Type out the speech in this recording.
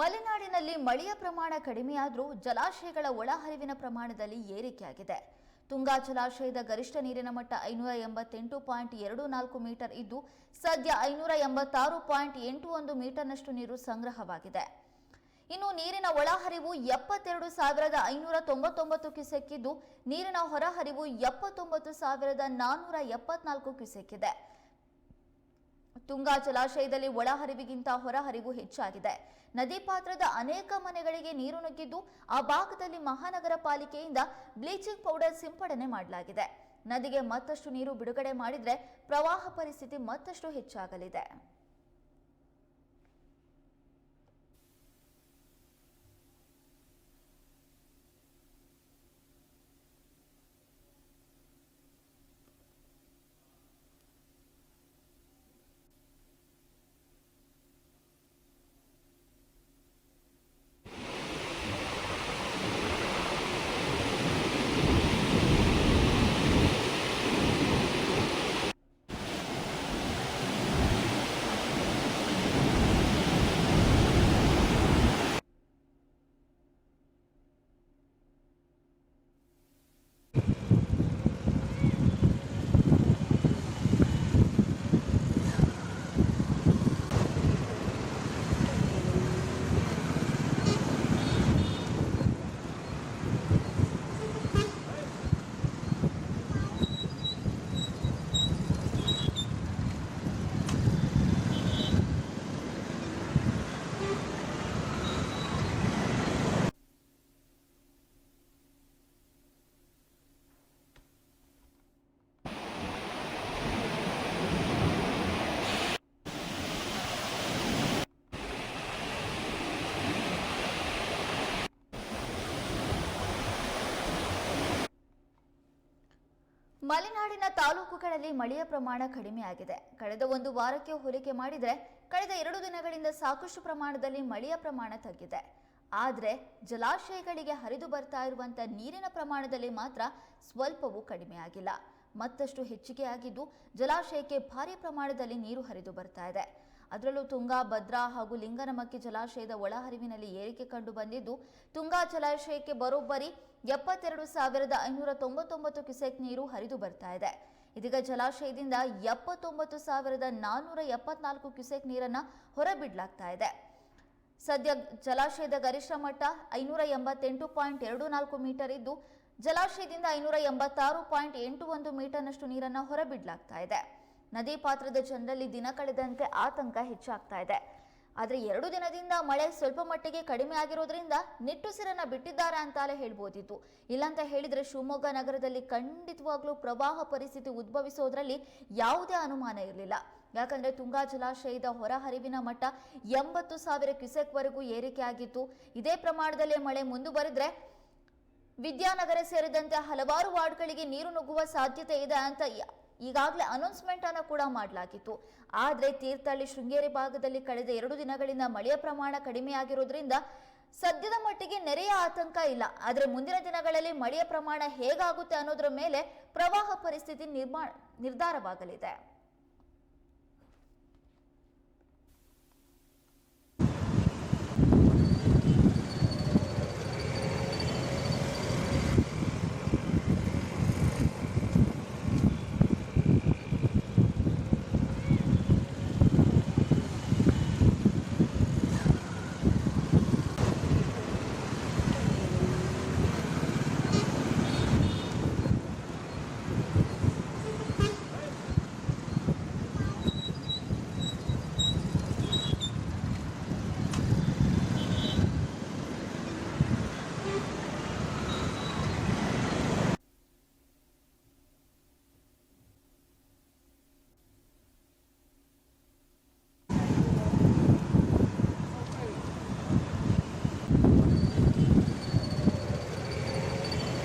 ಮಲೆನಾಡಿನಲ್ಲಿ ಮಳೆಯ ಪ್ರಮಾಣ ಕಡಿಮೆಯಾದರೂ ಜಲಾಶಯಗಳ ಒಳಹರಿವಿನ ಪ್ರಮಾಣದಲ್ಲಿ ಏರಿಕೆಯಾಗಿದೆ. ತುಂಗಾ ಜಲಾಶಯದ ಗರಿಷ್ಠ ನೀರಿನ ಮಟ್ಟ ಐನೂರ ಎಂಬತ್ತೆಂಟು ಪಾಯಿಂಟ್ ಎರಡು ನಾಲ್ಕು ಮೀಟರ್ ಇದ್ದು, ಸದ್ಯ ಐನೂರ ಎಂಬತ್ತಾರು ಪಾಯಿಂಟ್ ಎಂಟು ಒಂದು ಮೀಟರ್ನಷ್ಟು ನೀರು ಸಂಗ್ರಹವಾಗಿದೆ. ಇನ್ನು ನೀರಿನ ಒಳಹರಿವು ಎಪ್ಪತ್ತೆರಡು ಸಾವಿರದ ಐನೂರ ತೊಂಬತ್ತೊಂಬತ್ತು ಕ್ಯೂಸೆಕ್ ಇದ್ದು ನೀರಿನ ಹೊರಹರಿವು ಎಪ್ಪತ್ತೊಂಬತ್ತು ಸಾವಿರದ ನಾನ್ನೂರ ಎಪ್ಪತ್ನಾಲ್ಕು ಕ್ಯೂಸೆಕ್ ಇದೆ ತುಂಗಾ ಜಲಾಶಯದಲ್ಲಿ ಒಳಹರಿವಿಗಿಂತ ಹೊರಹರಿವು ಹೆಚ್ಚಾಗಿದೆ. ನದಿ ಪಾತ್ರದ ಅನೇಕ ಮನೆಗಳಿಗೆ ನೀರು ನುಗ್ಗಿದ್ದು, ಆ ಭಾಗದಲ್ಲಿ ಮಹಾನಗರ ಪಾಲಿಕೆಯಿಂದ ಬ್ಲೀಚಿಂಗ್ ಪೌಡರ್ ಸಿಂಪಡಣೆ ಮಾಡಲಾಗಿದೆ. ನದಿಗೆ ಮತ್ತಷ್ಟು ನೀರು ಬಿಡುಗಡೆ ಮಾಡಿದರೆ ಪ್ರವಾಹ ಪರಿಸ್ಥಿತಿ ಮತ್ತಷ್ಟು ಹೆಚ್ಚಾಗಲಿದೆ. ಮಲೆನಾಡಿನ ತಾಲೂಕುಗಳಲ್ಲಿ ಮಳೆಯ ಪ್ರಮಾಣ ಕಡಿಮೆಯಾಗಿದೆ ಕಳೆದ ಒಂದು ವಾರಕ್ಕೆ ಹೋಲಿಕೆ ಮಾಡಿದರೆ ಕಳೆದ ಎರಡು ದಿನಗಳಿಂದ ಸಾಕಷ್ಟು ಪ್ರಮಾಣದಲ್ಲಿ ಮಳೆಯ ಪ್ರಮಾಣ ತಗ್ಗಿದೆ. ಆದರೆ ಜಲಾಶಯಗಳಿಗೆ ಹರಿದು ಬರ್ತಾ ಇರುವಂಥ ನೀರಿನ ಪ್ರಮಾಣದಲ್ಲಿ ಮಾತ್ರ ಸ್ವಲ್ಪವೂ ಕಡಿಮೆಯಾಗಿಲ್ಲ ಮತ್ತಷ್ಟು ಹೆಚ್ಚಿಗೆಯಾಗಿದ್ದು ಜಲಾಶಯಕ್ಕೆ ಭಾರಿ ಪ್ರಮಾಣದಲ್ಲಿ ನೀರು ಹರಿದು ಬರ್ತಾ ಇದೆ. ಅದರಲ್ಲೂ ತುಂಗಾ, ಭದ್ರಾ ಹಾಗೂ ಲಿಂಗನಮಕ್ಕಿ ಜಲಾಶಯದ ಒಳಹರಿವಿನಲ್ಲಿ ಏರಿಕೆ ಕಂಡು ಬಂದಿದ್ದು, ತುಂಗಾ ಜಲಾಶಯಕ್ಕೆ ಬರೋಬ್ಬರಿ ಎಪ್ಪತ್ತೆರಡು ಸಾವಿರದ ಐನೂರ ತೊಂಬತ್ತೊಂಬತ್ತು ಕ್ಯುಸೆಕ್ ನೀರು ಹರಿದು ಬರ್ತಾ ಇದೆ. ಇದೀಗ ಜಲಾಶಯದಿಂದ ಎಪ್ಪತ್ತೊಂಬತ್ತು ಸಾವಿರದ ನಾನ್ನೂರ ಎಪ್ಪತ್ನಾಲ್ಕು ಕ್ಯುಸೆಕ್ ನೀರನ್ನ ಹೊರಬಿಡಲಾಗ್ತಾ ಇದೆ. ಸದ್ಯ ಜಲಾಶಯದ ಗರಿಷ್ಠ ಮಟ್ಟ ಐನೂರ ಎಂಬತ್ತೆಂಟು ಪಾಯಿಂಟ್ ಎರಡು ನಾಲ್ಕು ಮೀಟರ್ ಇದ್ದು, ಜಲಾಶಯದಿಂದ ಐನೂರ ಎಂಬತ್ತಾರು ಪಾಯಿಂಟ್ ಎಂಟು ಒಂದು ಮೀಟರ್ನಷ್ಟು ನೀರನ್ನು ಹೊರಬಿಡಲಾಗ್ತಾ ಇದೆ. ನದಿ ಪಾತ್ರದ ಜನರಲ್ಲಿ ದಿನ ಕಳೆದಂತೆ ಆತಂಕ ಹೆಚ್ಚಾಗ್ತಾ ಇದೆ. ಆದರೆ ಎರಡು ದಿನದಿಂದ ಮಳೆ ಸ್ವಲ್ಪ ಮಟ್ಟಿಗೆ ಕಡಿಮೆ ಆಗಿರೋದ್ರಿಂದ ನಿಟ್ಟುಸಿರನ್ನ ಬಿಟ್ಟಿದ್ದಾರೆ ಅಂತಲೇ ಹೇಳ್ಬೋದಿತ್ತು. ಇಲ್ಲಂತ ಹೇಳಿದ್ರೆ ಶಿವಮೊಗ್ಗ ನಗರದಲ್ಲಿ ಖಂಡಿತವಾಗ್ಲೂ ಪ್ರವಾಹ ಪರಿಸ್ಥಿತಿ ಉದ್ಭವಿಸೋದ್ರಲ್ಲಿ ಯಾವುದೇ ಅನುಮಾನ ಇರಲಿಲ್ಲ. ಯಾಕಂದ್ರೆ ತುಂಗಾ ಜಲಾಶಯದ ಹೊರಹರಿವಿನ ಮಟ್ಟ ಎಂಬತ್ತು ಸಾವಿರ ಕ್ಯೂಸೆಕ್ವರೆಗೂ ಏರಿಕೆ ಆಗಿತ್ತು. ಇದೇ ಪ್ರಮಾಣದಲ್ಲಿ ಮಳೆ ಮುಂದುವರೆದ್ರೆ ವಿದ್ಯಾನಗರ ಸೇರಿದಂತೆ ಹಲವಾರು ವಾರ್ಡ್ಗಳಿಗೆ ನೀರು ನುಗ್ಗುವ ಸಾಧ್ಯತೆ ಇದೆ ಅಂತ ಈಗಾಗಲೇ ಅನೌನ್ಸ್ಮೆಂಟ್ ಅನ್ನು ಕೂಡ ಮಾಡಲಾಗಿತ್ತು. ಆದರೆ ತೀರ್ಥಹಳ್ಳಿ ಶೃಂಗೇರಿ ಭಾಗದಲ್ಲಿ ಕಳೆದ ಎರಡು ದಿನಗಳಿಂದ ಮಳೆಯ ಪ್ರಮಾಣ ಕಡಿಮೆಯಾಗಿರೋದ್ರಿಂದ ಸದ್ಯದ ಮಟ್ಟಿಗೆ ನೆರೆಯ ಆತಂಕ ಇಲ್ಲ. ಆದರೆ ಮುಂದಿನ ದಿನಗಳಲ್ಲಿ ಮಳೆಯ ಪ್ರಮಾಣ ಹೇಗಾಗುತ್ತೆ ಅನ್ನೋದ್ರ ಮೇಲೆ ಪ್ರವಾಹ ಪರಿಸ್ಥಿತಿ ನಿರ್ಮಾಣ ನಿರ್ಧಾರವಾಗಲಿದೆ.